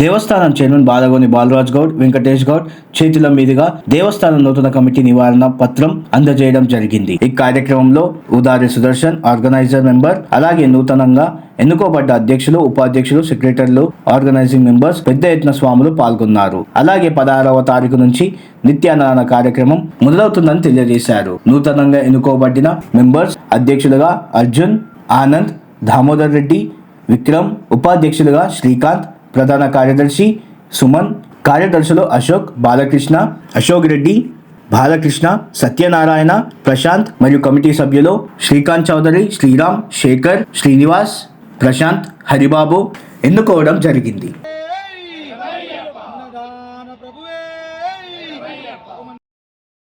దేవస్థానం chairman Balagoni Balaraj Goud Venkatesh Goud చేతుల మీదుగా దేవస్థానం నూతన కమిటీ నివారణ పత్రం అందజేయడం జరిగింది. ఈ కార్యక్రమంలో ఉదారి సుదర్శన్ ఆర్గనైజర్ మెంబర్ అలాగే నూతనంగా ఎన్నుకోబడ్డ అధ్యక్షులు ఉపాధ్యక్షులు సెక్రటరీలు ఆర్గనైజింగ్ మెంబర్స్ పెద్ద ఎత్తున స్వాములు పాల్గొన్నారు. అలాగే పదహారవ తారీఖు నుంచి నిత్యాన్నదాన కార్యక్రమం మొదలవుతుందని తెలియజేశారు. నూతనంగా ఎన్నుకోబడిన మెంబర్స్ అధ్యక్షులుగా అర్జున్ ఆనంద్ దామోదర్ రెడ్డి విక్రమ్ ఉపాధ్యక్షులుగా శ్రీకాంత్ ప్రధాన కార్యదర్శి సుమన్ కార్యదర్శులు అశోక్ బాలకృష్ణ అశోక్ రెడ్డి బాలకృష్ణ సత్యనారాయణ ప్రశాంత్ మరియు కమిటీ సభ్యులు శ్రీకాంత్ చౌదరి శ్రీరామ్ శేఖర్ శ్రీనివాస్ ప్రశాంత్ హరిబాబు ఎన్నుకోవడం జరిగింది.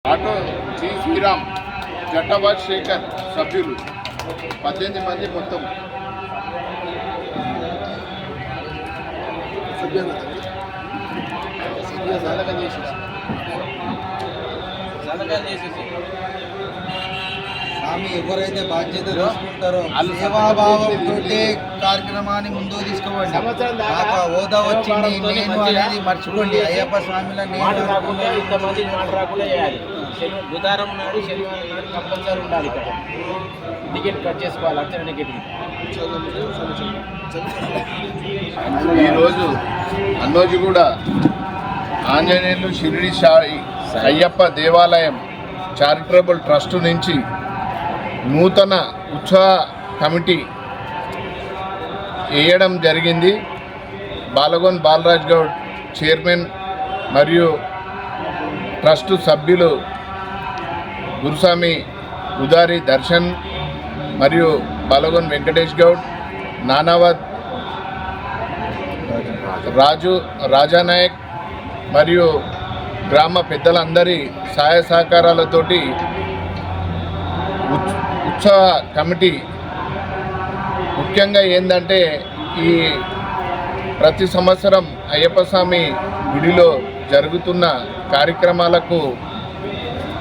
ఆటో జి శ్రీరామ్ జట్టాబాద్ శేఖర్ సభ్యులు. పద్దెనిమిది మంది మొత్తం. స్వామి ఎవరైతే బాధ్యత తీసుకుంటారో వాళ్ళు సేవాభావంతో కార్యక్రమాన్ని ముందుకు తీసుకోవండి నాకు ఆ హోదా వచ్చింది నేను అనేది మర్చిపోండి. అయ్యప్ప స్వామిలో మాట నేను రాకుండా ఇంతమంది మాట రాకుండా చేయాలి. శని బుధారం నాడు శనివారం నాడు కంపల్సరీ ఉండాలి ఇక్కడ. టికెట్ కట్ చేసుకోవాలి అర్చన టికెట్ ఈరోజు అన్నోజు కూడా ఆంజనేయులు షిరిడి సాయి అయ్యప్ప దేవాలయం చారిటబుల్ ట్రస్ట్ నుంచి నూతన ఉత్సవ కమిటీ వేయడం జరిగింది. బాలగోన్ బాలరాజ్ గౌడ్ చైర్మన్ మరియు ట్రస్ట్ సభ్యులు గురుస్వామి ఉదారి దర్శన్ మరియు బాలగోన్ వెంకటేష్ గౌడ్ నానావత్ రాజు రాజానాయక్ మరియు గ్రామ పెద్దలందరి సహాయ సహకారాలతోటి ఉత్సవ కమిటీ ముఖ్యంగా ఏంటంటే ఈ ప్రతి సంవత్సరం అయ్యప్ప స్వామి గుడిలో జరుగుతున్న కార్యక్రమాలకు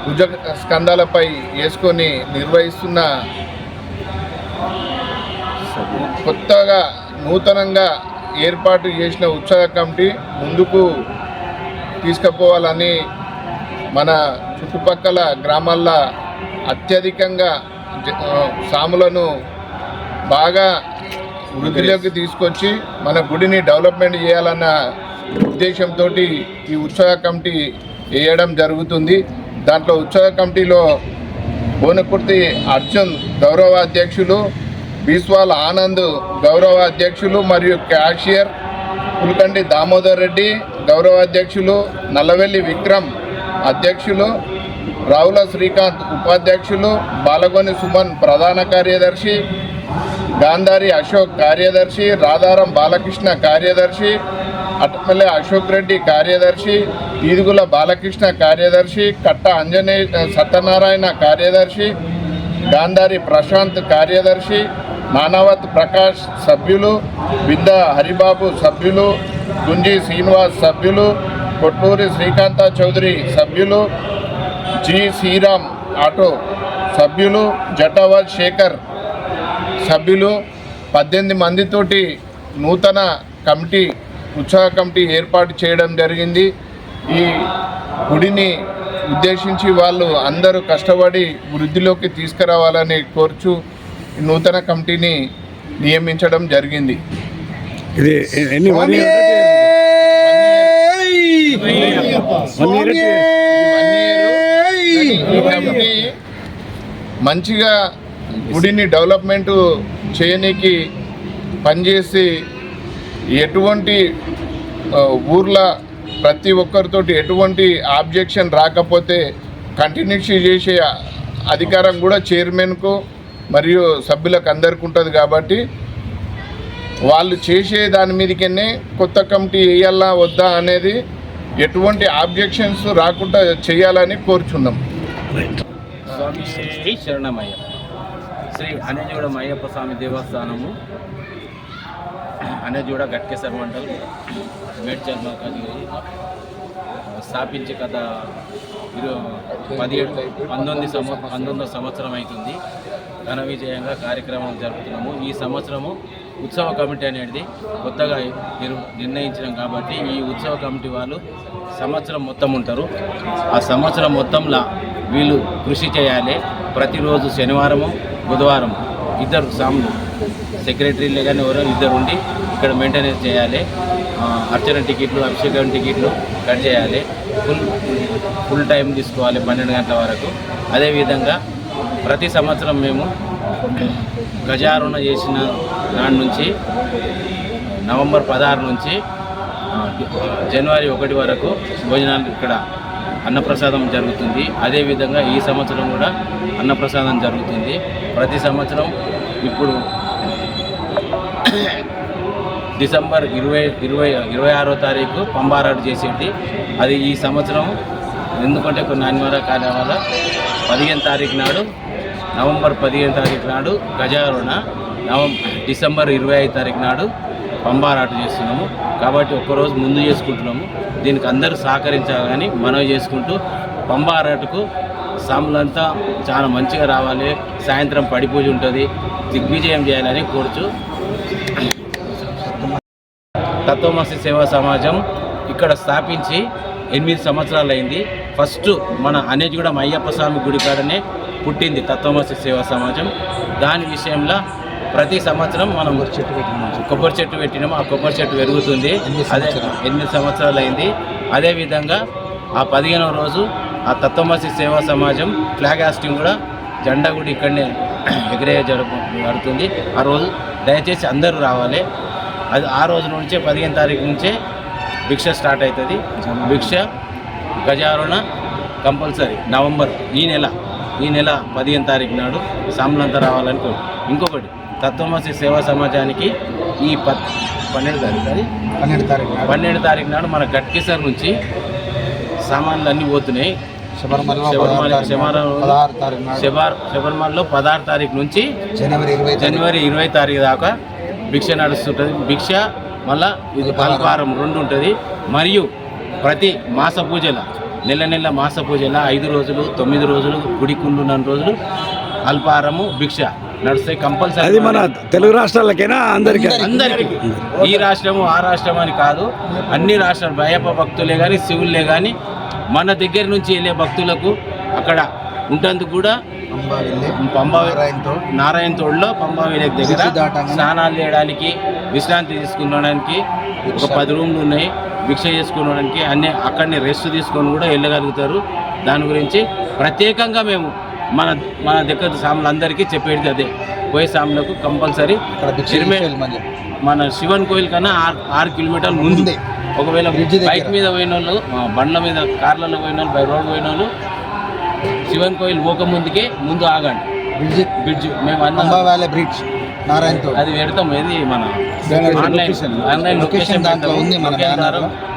భుజ స్కందాలపై వేసుకొని నిర్వహిస్తున్న కొత్తగా నూతనంగా ఏర్పాటు చేసిన ఉత్సవ కమిటీ ముందుకు తీసుకుపోవాలని మన చుట్టుపక్కల గ్రామాల్లో అత్యధికంగా సాములను బాగా వృద్ధిలోకి తీసుకొచ్చి మన గుడిని డెవలప్మెంట్ చేయాలన్న ఉద్దేశంతో ఈ ఉత్సవ కమిటీ వేయడం జరుగుతుంది. దాంట్లో ఉత్సవ కమిటీలో బోనకుర్తి అర్జున్ గౌరవ అధ్యక్షులు బీస్వాల్ ఆనంద్ గౌరవ అధ్యక్షులు మరియు క్యాషియర్ కుల్కండి దామోదర్ రెడ్డి గౌరవ అధ్యక్షులు నల్లవెల్లి విక్రమ్ అధ్యక్షులు రావుల శ్రీకాంత్ ఉపాధ్యక్షులు బాలగొని సుమన్ ప్రధాన కార్యదర్శి గాంధారి అశోక్ కార్యదర్శి రాధారం బాలకృష్ణ కార్యదర్శి అట్టపల్లి అశోక్ రెడ్డి కార్యదర్శి ఈదుగుల బాలకృష్ణ కార్యదర్శి కట్ట అంజనేయ సత్యనారాయణ కార్యదర్శి గాంధారి ప్రశాంత్ కార్యదర్శి నానావత్ ప్రకాష్ సభ్యులు బిద్ద హరిబాబు సభ్యులు గుంజి శ్రీనివాస్ సభ్యులు కొట్టూరి శ్రీకాంత చౌదరి సభ్యులు జి శ్రీరామ్ ఆటో సభ్యులు జటావత్ శేఖర్ సభ్యులు పద్దెనిమిది మందితోటి నూతన కమిటీ ఉత్సవ కమిటీ ఏర్పాటు చేయడం జరిగింది. ఈ గుడిని ఉద్దేశించి వాళ్ళు అందరూ కష్టపడి వృద్ధిలోకి తీసుకురావాలని కోరుచు నూతన కమిటీని నియమించడం జరిగింది. ఇది ఎన్ని వన్ ఇయర్ మంచిగా గుడిని డెవలప్మెంట్ చేయనీకి పనిచేసి ఎటువంటి ఊర్ల ప్రతి ఒక్కరితోటి ఎటువంటి ఆబ్జెక్షన్ రాకపోతే కంటిన్యూషీ చేసే అధికారం కూడా చైర్మన్కు మరియు సభ్యులకు అందరికి ఉంటుంది కాబట్టి వాళ్ళు చేసే దాని మీదకనే కొత్త కమిటీ వేయాలా వద్దా అనేది ఎటువంటి ఆబ్జెక్షన్స్ రాకుండా చేయాలని కోరుచున్నాం. స్వామి శ్రీ శరణమయ్య శ్రీ అనజూడ అయ్యప్ప స్వామి దేవస్థానము. అనజూడ గట్కేశ్వర మండల్ మేడ్చల్ మల్కాజ్ స్థాపించి గత ఇరు పదిహేడు పంతొమ్మిది సంవ పంతొమ్మిదో సంవత్సరం అవుతుంది. ఘన విజయంగా కార్యక్రమం జరుపుతున్నాము. ఈ సంవత్సరము ఉత్సవ కమిటీ అనేది కొత్తగా నిర్ణయించడం కాబట్టి ఈ ఉత్సవ కమిటీ వాళ్ళు సంవత్సరం మొత్తం ఉంటారు. ఆ సంవత్సరం మొత్తంలో వీళ్ళు కృషి చేయాలి. ప్రతిరోజు శనివారము బుధవారం ఇద్దరు సాములు సెక్రటరీలే కానీ ఎవరో ఇద్దరు ఉండి ఇక్కడ మెయింటెనెన్స్ చేయాలి. అర్చన టికెట్లు అభిషేకం టికెట్లు కట్ చేయాలి. ఫుల్ ఫుల్ టైం తీసుకోవాలి పన్నెండు గంటల వరకు. అదేవిధంగా ప్రతి సంవత్సరం మేము గజారుణ చేసిన నాటి నుంచి నవంబర్ పదహారు నుంచి జనవరి ఒకటి వరకు భోజనాలు ఇక్కడ అన్నప్రసాదం జరుగుతుంది. అదేవిధంగా ఈ సంవత్సరం కూడా అన్నప్రసాదం జరుగుతుంది. ప్రతి సంవత్సరం ఇప్పుడు డిసెంబర్ ఇరవై ఇరవై ఇరవై ఆరో తారీఖు పంబారాడు చేసేది. అది ఈ సంవత్సరం ఎందుకంటే కొన్ని అనివార్య కారణాల వల్ల పదిహేను తారీఖు నాడు నవంబర్ పదిహేను తారీఖు నాడు గజారుణ నవం డిసెంబర్ ఇరవై ఐదు తారీఖు నాడు పంబారాట చేస్తున్నాము. కాబట్టి ఒక్కరోజు ముందు చేసుకుంటున్నాము. దీనికి అందరూ సహకరించాలని మనవి చేసుకుంటూ పంబారాటకు సాములంతా చాలా మంచిగా రావాలి. సాయంత్రం పడి పూజ ఉంటుంది. దిగ్విజయం చేయాలని కోరుచు తత్వమసి సేవా సమాజం ఇక్కడ స్థాపించి ఎనిమిది సంవత్సరాలు అయింది ఫస్ట్ మన అనేజగూడెం అయ్యప్ప స్వామి గుడి కాడనే పుట్టింది తత్వమసి సేవా సమాజం. దాని విషయంలో ప్రతి సంవత్సరం మనం చెట్టు పెట్టినాం కొబ్బరి చెట్టు పెట్టినాము. ఆ కొబ్బరి చెట్టు పెరుగుతుంది. అదే ఎనిమిది సంవత్సరాలు అయింది అదేవిధంగా ఆ పదిహేనవ రోజు ఆ తత్వమసి సేవా సమాజం ఫ్లాగ్ హాస్టింగ్ కూడా జెండా కూడా ఇక్కడనే ఎగిరే జరుపు జరుగుతుంది. ఆ రోజు దయచేసి అందరూ రావాలి. అది ఆ రోజు నుంచే పదిహేను తారీఖు నుంచే భిక్ష స్టార్ట్ అవుతుంది. భిక్ష గజారుణ కంపల్సరీ నవంబర్ ఈ నెల ఈ నెల పదిహేను తారీఖు నాడు సాములంతా రావాలని ఇంకొకటి తత్వమసి సేవా సమాజానికి ఈ పత్ పన్నెండు తారీఖు అది? పన్నెండు తారీఖు పన్నెండు తారీఖు నాడు మన గట్కేసర్ నుంచి సామాన్లు అన్నీ పోతున్నాయి. శబరిమలలో శబరిమల శబరిమల పదహారు తారీఖు నాడు. శబర్ శబరిమలలో పదహారు తారీఖు నుంచి జనవరి ఇరవై తారీఖు దాకా భిక్ష నడుస్తుంటుంది. భిక్ష మళ్ళా ఇది అల్పారం రెండు ఉంటుంది. మరియు ప్రతి మాస పూజల నెల నెల మాస పూజల ఐదు రోజులు తొమ్మిది రోజులు గుడికుండున్న రోజులు అల్పారము భిక్ష నడుస్తాయి కంపల్సరీ అది మన తెలుగు రాష్ట్రాలకైనా? అందరికీ. అందరికీ. ఈ రాష్ట్రము ఆ రాష్ట్రం అని కాదు. అన్ని రాష్ట్రాలు అయ్యప్ప భక్తులే కానీ శివులే కానీ మన దగ్గర నుంచి వెళ్ళే భక్తులకు అక్కడ ఉంటందుకు కూడా పంబా నారాయణ తోడులో పంబా విలేజ్ దగ్గర స్నానాలు చేయడానికి విశ్రాంతి తీసుకునడానికి ఒక పది రూమ్లు ఉన్నాయి. భిక్ష చేసుకోవడానికి అన్ని అక్కడనే రెస్ట్ తీసుకొని కూడా వెళ్ళగలుగుతారు. దాని గురించి ప్రత్యేకంగా మేము మన మన దగ్గర సాములందరికీ చెప్పేది అదే. పోయే సాములకు కంపల్సరీ. మన శివన్ కోయిల్ కన్నా ఆరు ఆరు కిలోమీటర్ల ముందు. ఒకవేళ. బైక్ మీద పోయిన వాళ్ళు బండ్ల మీద కార్లలో పోయిన వాళ్ళు బై రోడ్ పోయిన వాళ్ళు శివన్ కోయిల్ పోక ముందుకే ముందు ఆగండి. బ్రిడ్జి. బ్రిడ్జ్. మేము అన్న బ్రిడ్జ్ నారాయణతో. అది పెడతాం ఏది మన ఆన్లైన్. ఆన్లైన్ లొకేషన్ దాంట్లో ఉంది మన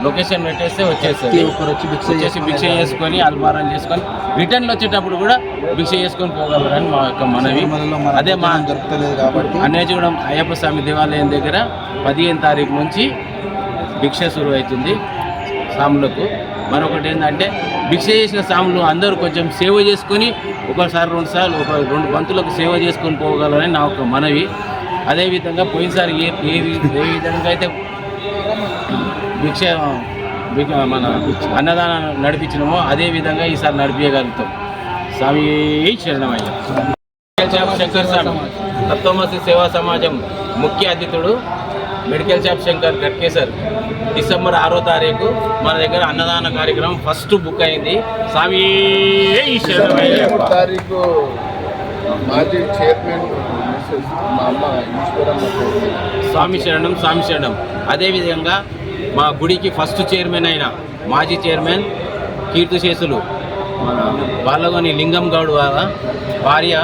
లొకేషన్ పెట్టేస్తే వచ్చేస్తుంది. ఒక్కరు వచ్చి భిక్ష వచ్చేసి భిక్ష చేసుకొని అల్మారం చేసుకొని రిటర్న్లో వచ్చేటప్పుడు కూడా భిక్ష చేసుకొని పోగలరని మా యొక్క మనవి. అదే మా భోజనం దొరుకుతలేదు కాబట్టి. అన్నేజగూడెం అయ్యప్ప స్వామి దేవాలయం దగ్గర పదిహేను తారీఖు నుంచి భిక్ష శురు అవుతుంది సాములకు. మరొకటి ఏంటంటే భిక్ష చేసిన స్వాములు అందరూ కొంచెం సేవ చేసుకొని ఒకసారి రెండు సార్లు ఒక రెండు పంతులకు సేవ చేసుకొని పోగలరని నా ఒక మనవి. అదేవిధంగా పోయినసారి ఏ ఏ ఏ విధంగా అయితే భిక్ష మన అన్నదానం నడిపించినామో అదే విధంగా ఈసారి నడిపించగలుగుతాం స్వామి శరణమయ్య. శంకర్ సార్ తత్వమసి సేవా సమాజం ముఖ్య అతిథుడు medical shop Shankar Ghatkesar December ఆరో తారీఖు మన దగ్గర అన్నదాన కార్యక్రమం ఫస్ట్ బుక్ అయింది స్వామి తారీఖు మాజీ చైర్మన్ మా అమ్మ. స్వామి శరణం స్వామి శరణం అదేవిధంగా మా గుడికి ఫస్ట్ చైర్మన్ అయిన మాజీ చైర్మన్ కీర్తిశేషులు మన బాలగోని లింగం గౌడ్ వాళ్ళ భార్య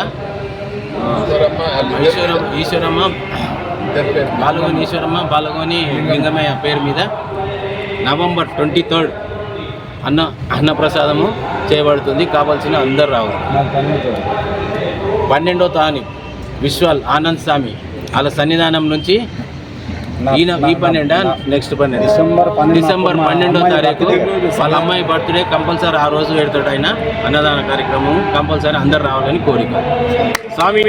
ఈశ్వరమ్మ ఈశ్వరం ఈశ్వరమ్మ. బాలగోని ఈశ్వరమ్మ బాలగోని లింగమయ్య పేరు మీద నవంబర్ ట్వంటీ థర్డ్ అన్న అన్నప్రసాదము చేయబడుతుంది. కావాల్సిన అందరు రావాలి. పన్నెండో తాని విశ్వాల్ ఆనంద్ స్వామి వాళ్ళ సన్నిధానం నుంచి ఈయన ఈ పన్నెండా? నెక్స్ట్ పన్నెండు. డిసెంబర్ డిసెంబర్ పన్నెండో తారీఖు వాళ్ళ అమ్మాయి బర్త్డే కంపల్సరీ ఆ రోజు పెడతాడు ఆయన. అన్నదాన కార్యక్రమం కంపల్సరీ అందరు రావాలని కోరిక. స్వామి